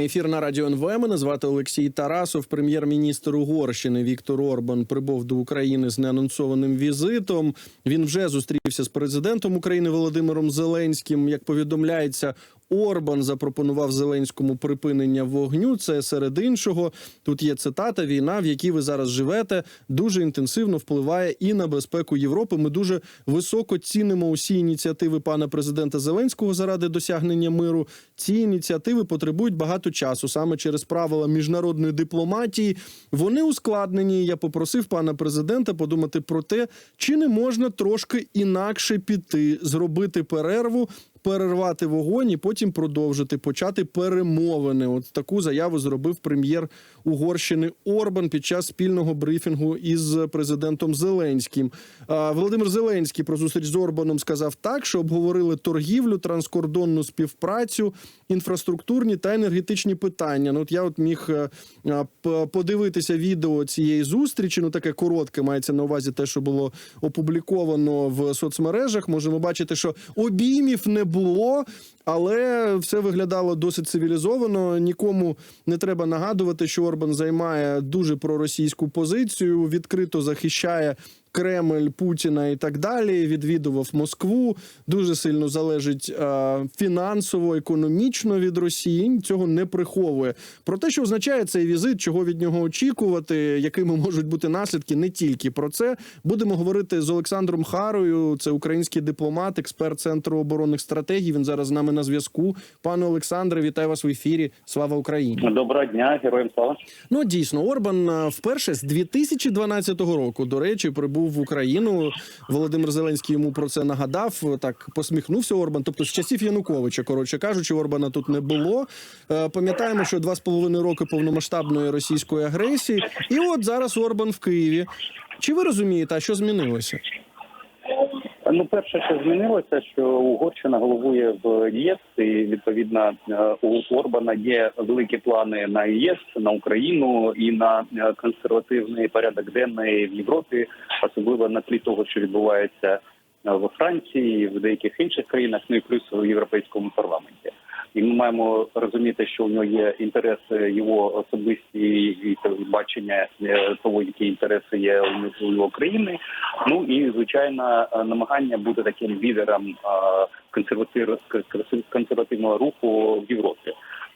Ефір на радіо НВ. Мене звати Олексій Тарасов. Прем'єр-міністр Угорщини Віктор Орбан прибув до України з неанонсованим візитом. Він вже зустрівся з президентом України Володимиром Зеленським. Як повідомляється, Орбан запропонував Зеленському припинення вогню. Це серед іншого. Тут є цитата: війна, в якій ви зараз живете, дуже інтенсивно впливає і на безпеку Європи. Ми дуже високо цінимо усі ініціативи пана президента Зеленського заради досягнення миру. Ці ініціативи потребують багато часу саме через правила міжнародної дипломатії. Вони ускладнені. Я попросив пана президента подумати про те, чи не можна трошки інакше піти, зробити перерву. Перервати вогонь і потім продовжити почати перемовини. От таку заяву зробив прем'єр Угорщини Орбан під час спільного брифінгу із президентом Зеленським. Володимир Зеленський про зустріч з Орбаном сказав так, що обговорили торгівлю, транскордонну співпрацю, інфраструктурні та енергетичні питання. Ну от я от міг е, п- подивитися відео цієї зустрічі. Ну таке коротке мається на увазі те, що було опубліковано в соцмережах. Можемо бачити, що обіймів не було, але все виглядало досить цивілізовано. Нікому не треба нагадувати, що Орбан займає дуже проросійську позицію, відкрито захищає. Кремль Путіна і так далі відвідував Москву. Дуже сильно залежить е, фінансово, економічно від Росії. Цього не приховує. Про те, що означає цей візит, чого від нього очікувати, якими можуть бути наслідки, не тільки про це будемо говорити з Олександром Харою. Це український дипломат, експерт центру оборонних стратегій. Він зараз з нами на зв'язку. Пане Олександре, вітаю вас в ефірі. Слава Україні! Доброго дня, героям слава. Ну дійсно, Орбан е, вперше з 2012 року, до речі, прибув в Україну. Володимир Зеленський йому про це нагадав. Так посміхнувся Орбан. Тобто з часів Януковича, коротше кажучи, Орбана тут не було. Е, Пам'ятаємо, що два з половиною роки повномасштабної російської агресії, і от зараз Орбан в Києві. Чи ви розумієте, що змінилося? Ну, перше, що змінилося, що Угорщина головує в ЄС, і відповідно е, у Орбана є великі плани на ЄС, на Україну і на е, консервативний порядок денний в Європі, особливо на тлі того, що відбувається в во Франції, в деяких інших країнах, ну і плюс у європейському парламенті. І ми маємо розуміти, що у нього є інтереси його особисті і бачення е, того, які інтереси є у його країни. Ну і звичайно, намагання бути таким лідером консервативного руху в Європі.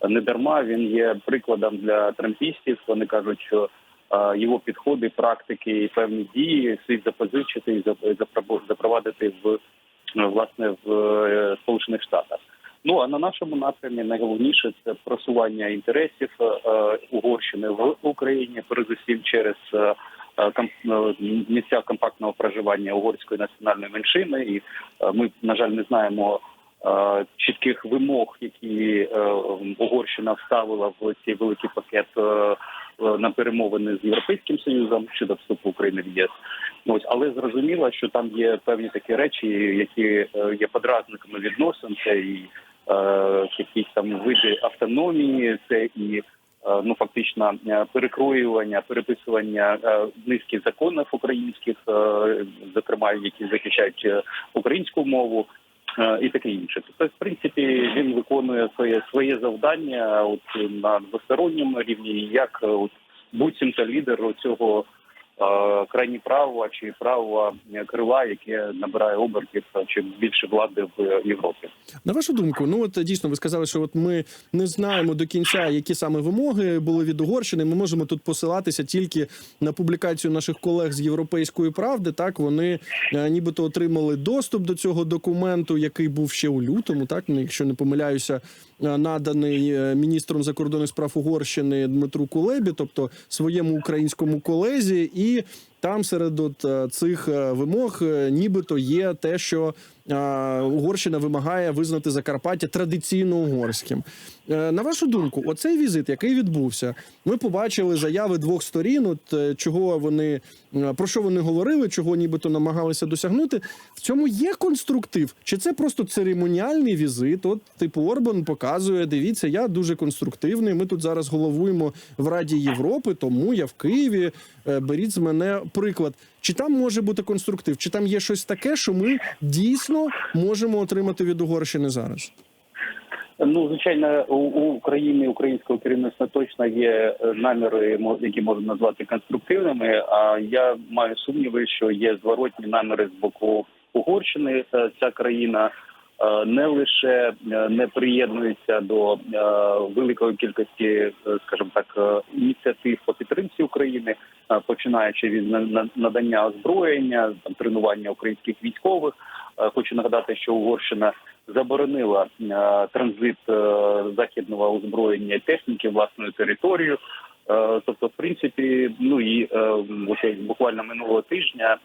Не дарма він є прикладом для трампістів. Вони кажуть, що його підходи, практики і певні дії слід запозичити і зап- запровадити в власне в е, Сполучених Штатах. Ну а на нашому напрямі найголовніше це просування інтересів е, е, Угорщини в Україні, передусім через е, місця компактного проживання угорської національної меншини. І ми, на жаль, не знаємо чітких вимог, які Угорщина вставила в цей великий пакет. На перемовини з європейським союзом щодо вступу України в ЄС, ось але зрозуміло, що там є певні такі речі, які є подразниками відносин. Це і якісь там види автономії, це і е, ну фактично е, перекроювання, переписування е, низки законів українських, е, зокрема які захищають е, українську мову. е, І таке інше, тобто, в принципі, він виконує своє своє завдання от на двосторонньому рівні, як е, от буцімто лідер цього е, крайні права чи правого крила, яке набирає обертів е, чи більше влади в Європі. На вашу думку, ну от дійсно ви сказали, що от ми не знаємо до кінця, які саме вимоги були від Угорщини. Ми можемо тут посилатися тільки на публікацію наших колег з Європейської правди. Так вони е, нібито отримали доступ до цього документу, який був ще у лютому, так ну, якщо не помиляюся, е, наданий е, міністром закордонних справ Угорщини Дмитру Кулебі, тобто своєму українському колезі, і там серед от е, цих е, вимог, е, нібито є те, що Угорщина вимагає визнати Закарпаття традиційно угорським. Е, На вашу думку, оцей візит, який відбувся, ми побачили заяви двох сторін. От е, чого вони е, про що вони говорили, чого нібито намагалися досягнути. В цьому є конструктив, чи це просто церемоніальний візит? От типу Орбан показує: дивіться, я дуже конструктивний. Ми тут зараз головуємо в Раді Європи, тому я в Києві. Беріть з мене приклад. Чи там може бути конструктив? Чи там є щось таке, що ми дійсно можемо отримати від Угорщини зараз? Ну, звичайно, у, у України українського керівництва точно є е, наміри, які можна назвати конструктивними. А я маю сумніви, що є зворотні наміри з боку Угорщини. Е, Ця країна е, не лише не приєднується до великої кількості, скажімо так, ініціатив по підтримці України, починаючи від на- на- надання озброєння, тренування українських військових. Е, Хочу нагадати, що Угорщина заборонила е, транзит е, західного озброєння і техніки власною територією. Тобто, в принципі, ну і буквально минулого тижня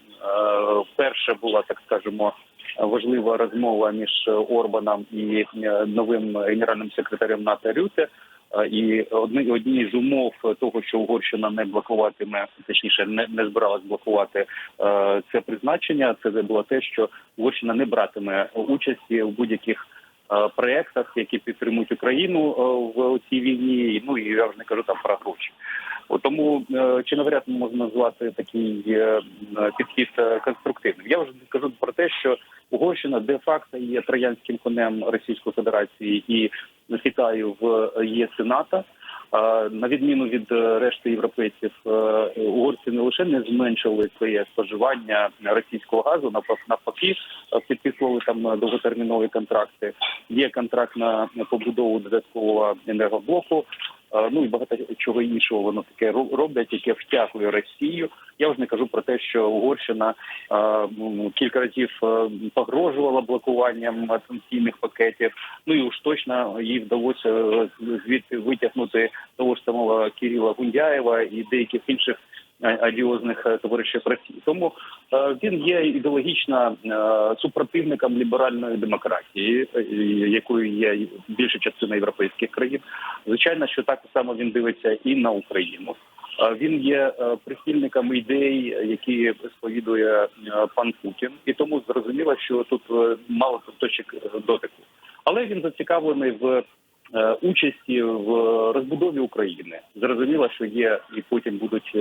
вперше була так скажемо важлива розмова між Орбаном і новим генеральним секретарем НАТО Рюте. І одні одні з умов того, що Угорщина не блокуватиме, точніше не, не збиралась блокувати е, це призначення. Це було те, що Угорщина не братиме участі в будь-яких проєктах, які підтримують Україну е, в цій війні. Ну і я вже не кажу там про гроші. Тому е, чи навряд ми можна назвати такий е, підхід е, конструктивним. Я вже кажу про те, що Угорщина де-факто є троянським конем Російської Федерації і Китаю в ЄС і НАТО. На відміну від е, решти європейців, е, угорці не лише не зменшили своє споживання російського газу, навпаки, е, підписували там довготермінові контракти. Є контракт на побудову додаткового енергоблоку. Ну і багато чого іншого воно таке ро- роблять, яке втягує Росію. Я вже не кажу про те, що Угорщина кілька разів погрожувала блокуванням санкційних пакетів. Ну і уж точно їй вдалося е, звідти витягнути того ж самого Кирила Гундяєва і деяких інших одіозних е, товаришів Росії. Тому е, він є ідеологічно е, супротивником ліберальної демократії, якою є більша частина європейських країн. Звичайно, що так само він дивиться і на Україну. Він є прихильником ідей, які сповідує пан Путін, і тому зрозуміло, що тут мало точок дотику. Але він зацікавлений в участі в розбудові України. Зрозуміло, що є і потім будуть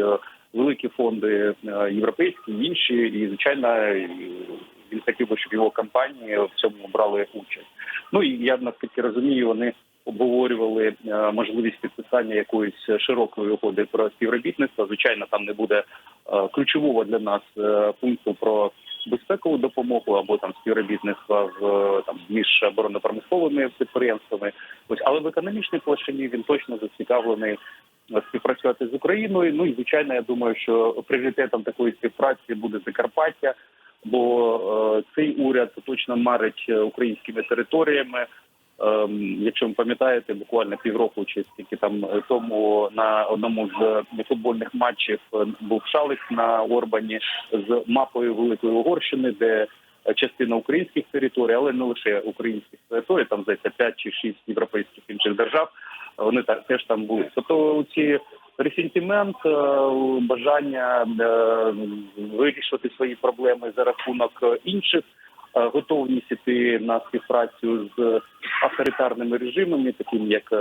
великі фонди е, європейські, інші, і звичайно він хотів би, щоб його компанії в цьому брали участь. Ну і я наскільки розумію, вони обговорювали е, можливість підписання якоїсь широкої угоди про співробітництво. Звичайно, там не буде е, ключового для нас пункту про безпекову допомогу або там співробітництва в там між оборонно-промисловими підприємствами. Ось але в економічній площині він точно зацікавлений співпрацювати з Україною. Ну і звичайно, я думаю, що пріоритетом такої співпраці буде Закарпаття, бо е, цей уряд точно марить е, українськими територіями. Ем, Якщо ви пам'ятаєте, буквально півроку чи скільки там тому на одному з футбольних матчів е, був шалик на Орбані з мапою Великої Угорщини, де частина українських територій, але не лише українських територій, там здається 5 чи 6 європейських інших держав. Вони так теж там були. Тобто ці ресентимент, е, бажання е, вирішувати свої проблеми за рахунок інших е, готовність іти на співпрацю з авторитарними режимами, такими як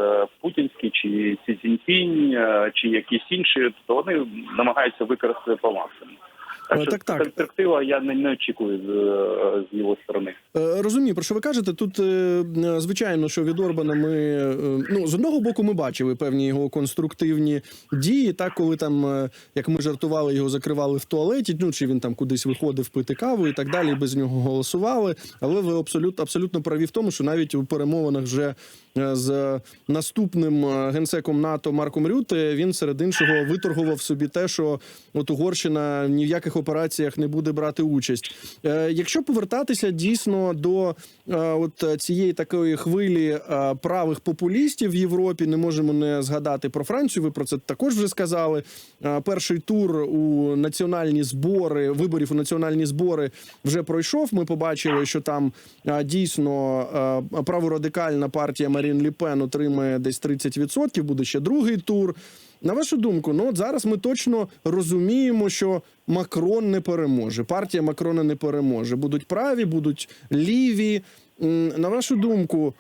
Путінський чи Сі Цзіньпінь, чи якісь інші, то вони намагаються використати по максимуму. Так, Е, що так, так. перспектива я не, не очікую з, е, з його сторони. Е, Розумію, про що ви кажете. Тут звичайно, що від Орбана ми ну з одного боку ми бачили певні його конструктивні дії. Так, коли там, як ми жартували, його закривали в туалеті. Ну чи він там кудись виходив пити каву і так далі. Без нього голосували. Але ви абсолютно абсолютно праві в тому, що навіть у перемовинах вже з наступним генсеком НАТО Марком Рюте він серед іншого виторгував собі те, що от Угорщина ні в яких операціях не буде брати участь. Е, Якщо повертатися дійсно до е, от цієї такої хвилі е, правих популістів в Європі, не можемо не згадати про Францію. Ви про це також вже сказали. Перший тур у національні збори виборів у національні збори вже пройшов. Ми побачили, що там дійсно праворадикальна партія Марін Ліпен отримає десь 30%, Буде ще другий тур. На вашу думку, ну от зараз ми точно розуміємо, що Макрон не переможе. Партія Макрона не переможе. Будуть праві, будуть ліві. На вашу думку,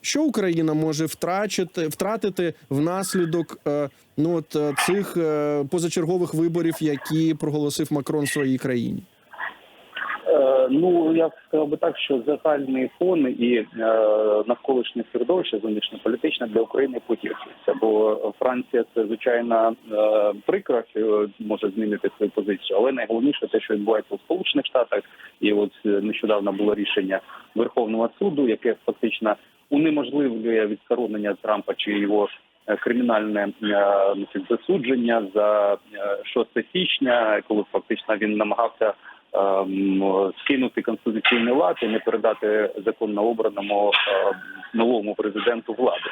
що Україна може втрачити, втратити внаслідок е, ну от е, цих е, позачергових виборів, які проголосив Макрон в своїй країні? Ну я сказав би так, що загальний фон і е, навколишнє середовище зовнішньополітичне для України погіршується. Бо Франція це звичайно е, прикро, може змінити свою позицію, але найголовніше те, що відбувається у Сполучених Штатах, і от е, нещодавно було рішення Верховного суду, яке фактично унеможливлює відсторонення Трампа чи його кримінальне засудження за е, 6 січня, коли фактично він намагався скинути конституційний лад не передати законно обраному е, новому президенту владу.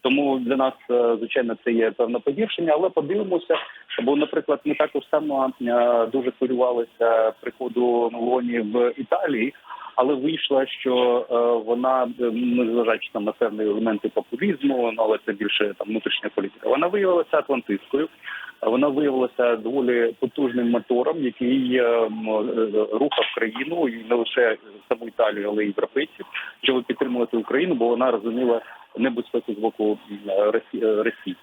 Тому для нас е, звичайно це є певне погіршення, але подивимося. Бо, наприклад, ми також само е, дуже хвилювалися приходу Мелоні в Італії, але вийшло, що е, вона, е, незважаючи там на певні елементи популізму, ну але це більше там внутрішня політика. Вона виявилася атлантистською. Вона виявилася доволі потужним мотором, який е, рухав країну і не лише саму Італію, але й європейців, щоб підтримувати Україну, бо вона розуміла небезпеку з боку Росі- Росії.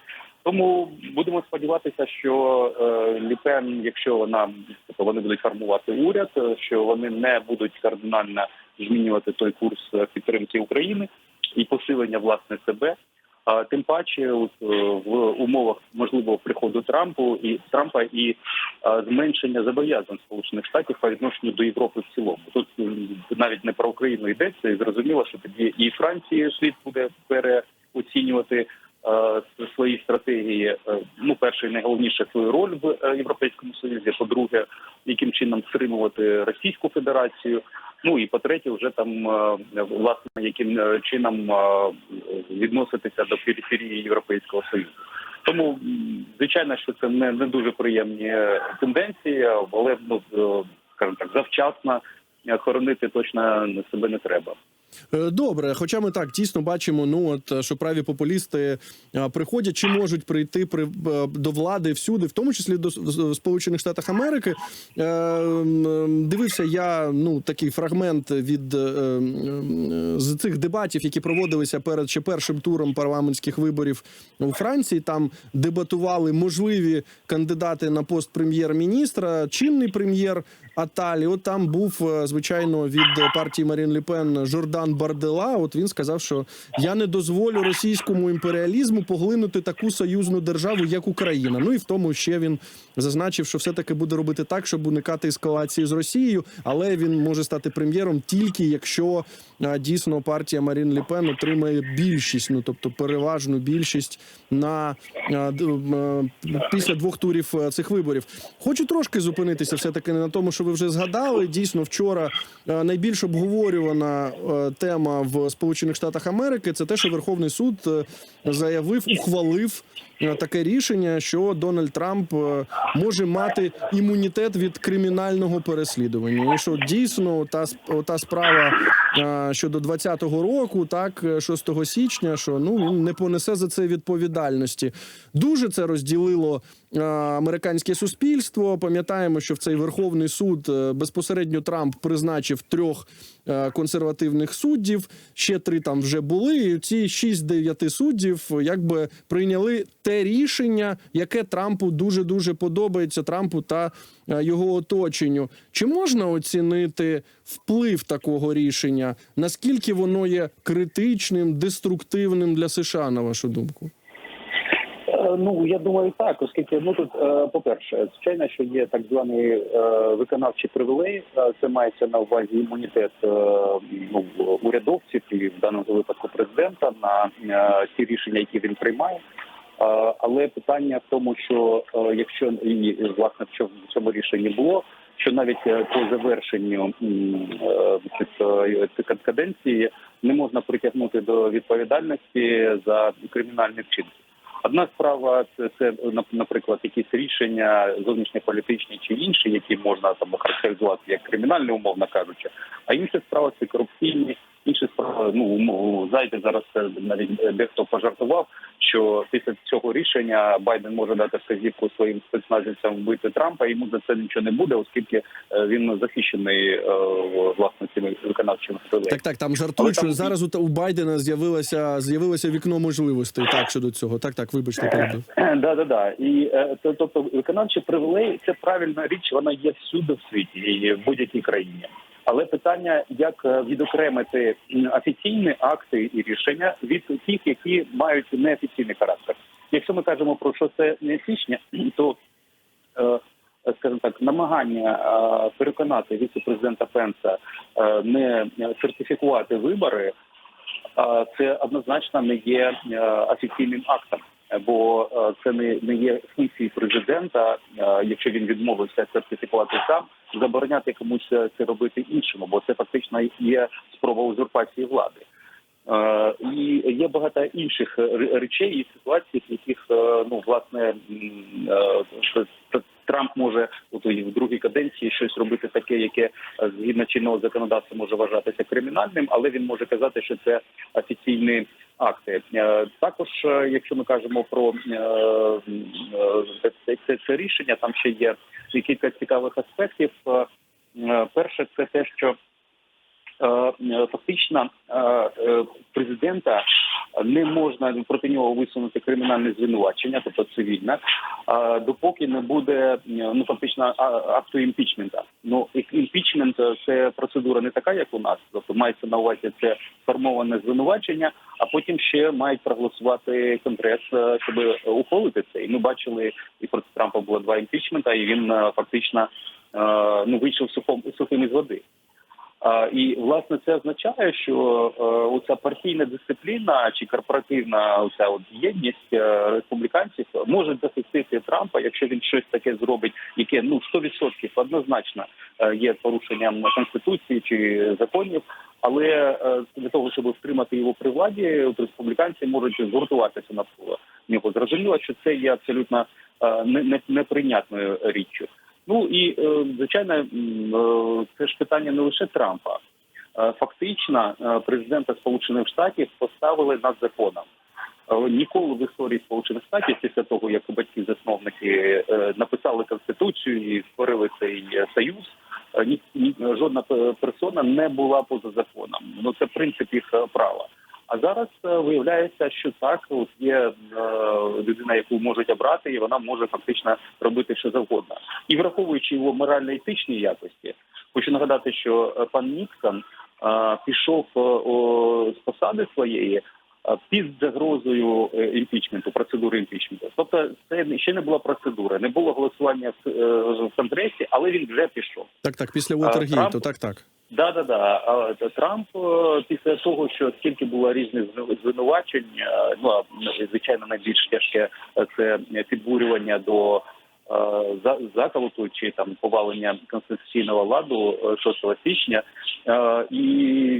Тому будемо сподіватися, що Ліпен, якщо вона тобто вони будуть формувати уряд, е, що вони не будуть кардинально змінювати той курс е, підтримки України і посилення власне себе. А тим паче, е, в умовах можливого приходу Трампу і Трампа і зменшення зобов'язань Сполучених Штатів по відношенню до Європи в цілому. Тут навіть не про Україну йдеться, і зрозуміло, що тоді і Франції слід буде переоцінювати свої стратегії. Е, Ну, перше, найголовніше свою роль в е, Європейському Союзі. По-друге, яким чином стримувати Російську Федерацію. Ну і по-третє, вже там е, власне яким е, чином е, відноситися до периферії Європейського Союзу. Тому звичайно, що це не, не дуже приємні е, тенденції, але ну е, скажімо так, завчасно е, хоронити точно себе не треба. Е, Добре, хоча ми так дійсно бачимо, ну от е, що праві популісти е, приходять чи можуть прийти при до влади всюди, в тому числі до Сполучених Штатів Америки. Дивився я ну такий фрагмент від з цих дебатів, які проводилися перед ще першим туром парламентських виборів у Франції. Там дебатували можливі кандидати на пост прем'єр-міністра, чинний прем'єр Аталі. От там був е, звичайно від партії Марін Ліпен Жордан Бардела. От він сказав, що я не дозволю російському імперіалізму поглинути таку союзну державу, як Україна. Ну і в тому ще він зазначив, що все таки буде робити так, щоб уникати ескалації з Росією, але він може стати прем'єром тільки якщо е, дійсно партія Марін Ліпен отримає більшість, ну тобто переважну більшість на е, після двох турів цих виборів. Хочу трошки зупинитися, все таки не на тому, що ви вже згадали. Дійсно, вчора е, найбільш обговорювана е, тема в Сполучених Штатах Америки це те, що Верховний суд е, заявив, ухвалив таке рішення, що Дональд Трамп може мати імунітет від кримінального переслідування. І що дійсно та та справа щодо 20-го року, так е, 6 січня, що ну він не понесе за це відповідальності. Дуже це розділило американське суспільство. Пам'ятаємо, що в цей Верховний суд е, безпосередньо Трамп призначив трьох е, консервативних суддів. Ще три там вже були. І ці шість дев'яти суддів е, якби прийняли те рішення, яке Трампу дуже дуже подобається. Трампу та е, його оточенню. Чи можна оцінити вплив такого рішення? Наскільки воно є критичним, деструктивним для США, на вашу думку? Ну я думаю, так, оскільки ну тут, е, по-перше, звичайно, що є так званий е, виконавчий привілей. Е, Це мається на увазі імунітет ну, урядовців і в даному випадку президента на ті рішення, які він приймає. Але питання в тому, що якщо і власне в цьому рішенні було, що навіть по завершенню каденції не можна притягнути до відповідальності за кримінальні вчинки. Одна справа це, це нап- наприклад, якісь рішення зовнішньополітичні чи інші, які можна там охарактеризувати як кримінальні, умовно кажучи. А інша справа це корупційні. Інша справа, ну знаєте, зараз е, навіть дехто пожартував, що після цього рішення Байден може дати вказівку своїм спецназівцям вбити Трампа. Йому за це нічого не буде, оскільки е, він захищений е, власне цими виконавчими силами. Так, так, там жартують, Але що там- зараз у, у Байдена з'явилося з'явилося вікно можливостей. Так щодо цього. Так, так, вибачте, перебив. Да, да, да. І е, то- тобто виконавчий привілей це правильна річ, вона є всюди в світі і в будь-якій країні. Але питання, як е, відокремити офіційні акти і рішення від тих, які мають неофіційний характер. Якщо ми кажемо про що це не січня, то е, скажімо так, намагання переконати віце-президента Пенса е, не сертифікувати вибори, це однозначно не є офіційним актом. Бо це не, не є функції президента, якщо він відмовився сертифікувати сам, забороняти комусь це це робити іншому, бо це фактично є спроба узурпації влади. Е, І є багато інших речей і ситуацій, в яких е, ну власне е, Трамп може от в другій каденції щось робити таке, яке е, згідно чинного законодавства може вважатися кримінальним, але він може казати, що це офіційні акти. Е, Також, е, якщо ми кажемо про е, е, це, це, це рішення, там ще є кілька цікавих аспектів. Е, е, Перше, це те, що фактично е, е, президента не можна проти нього висунути кримінальне звинувачення, тобто цивільне, е, допоки не буде е, ну фактично акту імпічмента. Ну імпічмент е, це процедура не така, як у нас. Тобто мається на увазі це сформоване звинувачення, а потім ще мають проголосувати конгрес, е, щоб ухвалити це. І ми бачили, і проти Трампа було два імпічмента, і він е, фактично е, ну вийшов сухим із води. І власне це означає, що е, оця партійна дисципліна чи корпоративна оця от єдність е, республіканців може захистити Трампа, якщо він щось таке зробить, яке ну 100% однозначно е, є порушенням конституції чи законів. Але е, для того, щоб втримати його при владі, от республіканці можуть згуртуватися навколо нього. Зрозуміло, що це є абсолютно е, не- не- неприйнятною річчю. Ну і е, звичайно, е, це ж питання не лише Трампа. Е, Фактично, президента Сполучених Штатів поставили над законом. Ніколи в історії Сполучених Штатів, після того як батьки-засновники написали конституцію і створили цей союз, ні, ні жодна персона не була поза законом. Ну це принцип їх права. А зараз е, виявляється, що так от є е, людина, яку можуть обрати, і вона може фактично робити що завгодно. І враховуючи його морально-етичні якості, хочу нагадати, що е, пан Ніксон пішов з посади своєї під загрозою імпічменту, процедури імпічменту. Тобто, це ще не була процедура, не було голосування в, конгресі, але він вже пішов. Так, так, після Уотергейту, Трамп- так, так. Да, да, да. Трамп е, після того, що скільки було різних звинувачень, е, ну звичайно найбільш тяжке е, це підбурювання до заколоту чи там повалення конституційного ладу е, 6 січня, і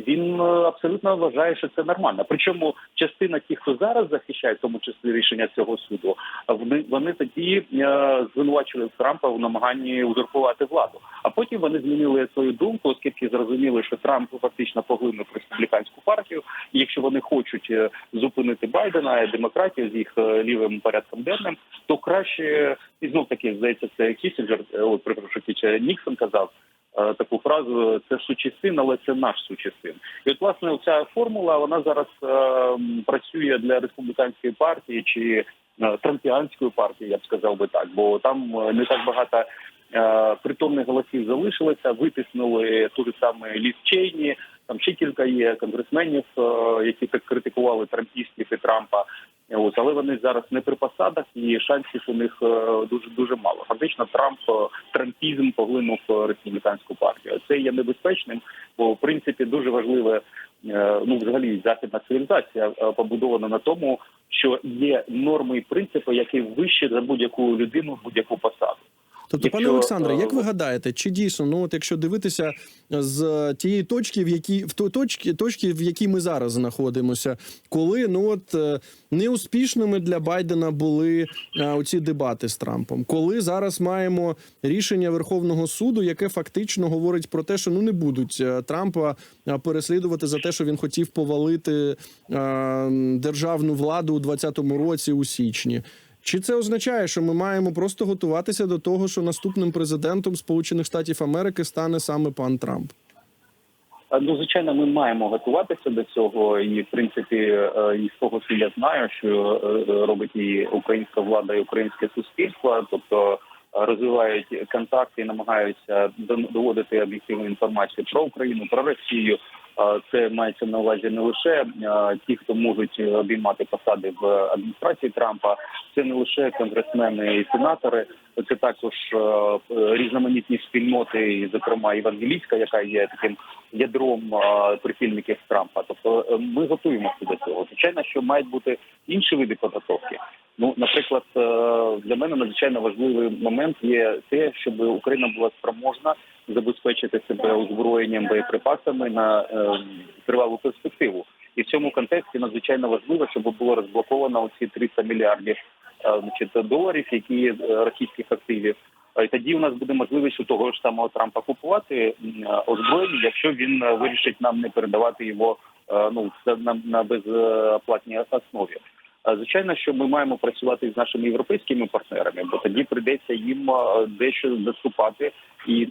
він е, абсолютно вважає, що це нормально. Причому частина тих, хто зараз захищає, в тому числі рішення цього суду, вони вони тоді е, звинувачували Трампа в намаганні узурпувати владу. А потім вони змінили свою думку, оскільки зрозуміли, що Трамп фактично поглинув республіканську партію. І якщо вони хочуть е, зупинити Байдена і демократію з їх е, лівим порядком денним, то краще і знов таки здається, це Кісінджер, е, от припрошую, чи Ніксон казав. Е, Таку фразу це сучий син, але це наш сучий син. І от власне ця формула вона зараз е, працює для республіканської партії чи е, трампіанської партії, я б сказав би так, бо там не так багато притомних голосів залишилося, витиснули ту ж саме Ліз Чейні. Там ще кілька є конгресменів, які так критикували трампістів і Трампа. Ось, але вони зараз не при посадах, і шансів у них е, дуже дуже мало. Фактично, Трамп е, трампізм поглинув е, республіканську партію. Це є небезпечним, бо в принципі дуже важливе. Ну, взагалі, західна цивілізація побудована на тому, що є норми і принципи, які вищі за будь-яку людину, будь-яку посаду. Тобто, пане Якщо, Олександре, е, як ви гадаєте, чи дійсно, ну от якщо дивитися з тієї точки, в якій в тої точки, точки, в якій ми зараз знаходимося, коли ну от е, неуспішними для Байдена були е, оці дебати з Трампом, коли зараз маємо рішення Верховного суду, яке фактично говорить про те, що ну не будуть е, Трампа е, переслідувати за те, що він хотів повалити е, державну владу у 2020 році у січні. Чи це означає, що ми маємо просто готуватися до того, що наступним президентом Сполучених Штатів Америки стане саме пан Трамп? Е, Ну, звичайно, ми маємо готуватися до цього, і в принципі, е, і з того, що я знаю, що е, робить і українська влада, і українське суспільство. Тобто розвивають контакти і намагаються доводити об'єктивну інформацію про Україну, про Росію. Це мається на увазі не лише ті, хто можуть обіймати посади в адміністрації Трампа, це не лише конгресмени і сенатори, це також різноманітні спільноти, зокрема євангелійська, яка є таким ядром прихильників Трампа. Тобто е, ми готуємося до цього. Звичайно, що мають бути інші види підготовки. Ну, наприклад, е, для мене надзвичайно важливий момент є те, щоб Україна була спроможна забезпечити себе озброєнням боєприпасами на е, тривалу перспективу. І в цьому контексті надзвичайно важливо, щоб було розблоковано оці 300 мільярдів е, значить, доларів, які російських активів. І тоді у нас буде можливість у того ж самого Трампа купувати озброєння, якщо він вирішить нам не передавати його ну на, на безоплатній основі. Звичайно, що ми маємо працювати з нашими європейськими партнерами, бо тоді прийдеться їм дещо доступати і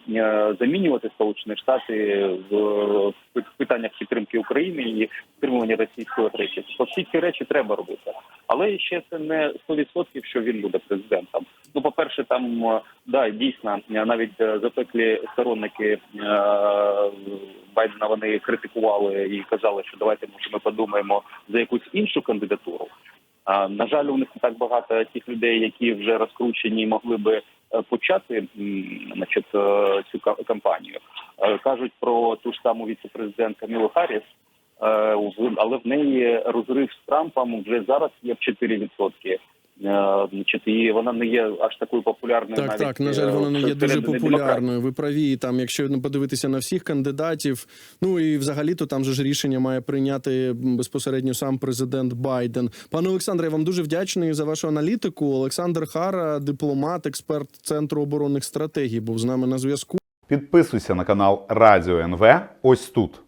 замінювати Сполучені Штати в питаннях підтримки України і стримування російської агресії. Тобто всі ці речі треба робити. Але ще це не 100%, що він буде президентом. Ну, по перше, там е, да дійсно е, навіть е, запеклі сторонники Байдена вони критикували і казали, що давайте може ми подумаємо за якусь іншу кандидатуру. А на жаль, у них не так багато тих людей, які вже розкручені могли би почати значить, цю кампанію. Кажуть про ту ж саму віце-президент Камілу Харріс, але в неї розрив з Трампом вже зараз є в 4%. Е, Значить, і вона не є аж такою популярною. Так, навіть так. На жаль, е, вона не є дуже популярною. Ви праві. Там, якщо не подивитися на всіх кандидатів, ну і взагалі, то там же ж рішення має прийняти безпосередньо сам президент Байден. Пане Олександре, я вам дуже вдячний за вашу аналітику. Олександр Хара, дипломат, експерт центру оборонних стратегій, був з нами на зв'язку. Підписуйся на канал Радіо НВ ось тут.